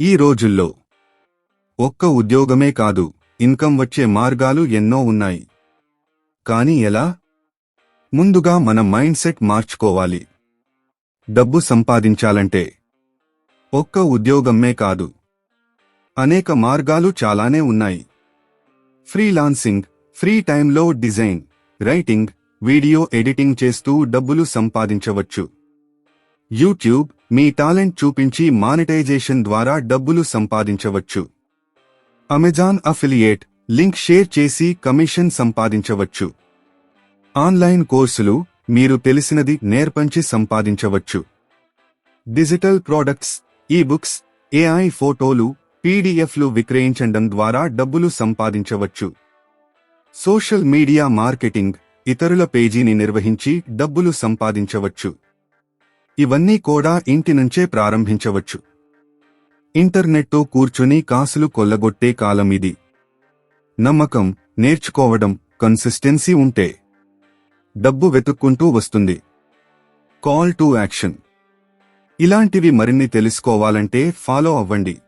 ఈ రోజుల్లో ఒక్క ఉద్యోగమే కాదు ఇన్కమ్ వచ్చే మార్గాలు ఎన్నో ఉన్నాయి. కానీ ఎలా? ముందుగా మన మైండ్ సెట్ మార్చుకోవాలి. డబ్బు సంపాదించాలంటే ఒక్క ఉద్యోగమే కాదు అనేక మార్గాలు చాలానే ఉన్నాయి. ఫ్రీలాన్సింగ్ ఫ్రీ టైంలో డిజైన్ రైటింగ్ వీడియో ఎడిటింగ్ చేస్తూ డబ్బులు సంపాదించవచ్చు. యూట్యూబ్ మీ టాలెంట్ చూపించి మానిటైజేషన్ ద్వారా డబ్బులు సంపాదించవచ్చు. అమెజాన్ అఫిలియేట్ లింక్ షేర్ చేసి కమిషన్ సంపాదించవచ్చు. ఆన్లైన్ కోర్సులు మీరు తెలిసినది నేర్పంచి సంపాదించవచ్చు. డిజిటల్ ప్రోడక్ట్స్ ఈబుక్స్ ఏఐ ఫోటోలు పీడిఎఫ్లు విక్రయించడం ద్వారా డబ్బులు సంపాదించవచ్చు. సోషల్ మీడియా మార్కెటింగ్ ఇతరుల పేజీని నిర్వహించి డబ్బులు సంపాదించవచ్చు. ఇవన్నీ కూడా ఇంటి నుంచే ప్రారంభించవచ్చు. ఇంటర్నెట్తో కూర్చుని కాసులు కొల్లగొట్టే కాలం ఇది. నమ్మకం నేర్చుకోవడం కన్సిస్టెన్సీ ఉంటే డబ్బు వెతుక్కుంటూ వస్తుంది. Call to action. ఇలాంటివి మరిన్ని తెలుసుకోవాలంటే ఫాలో అవ్వండి.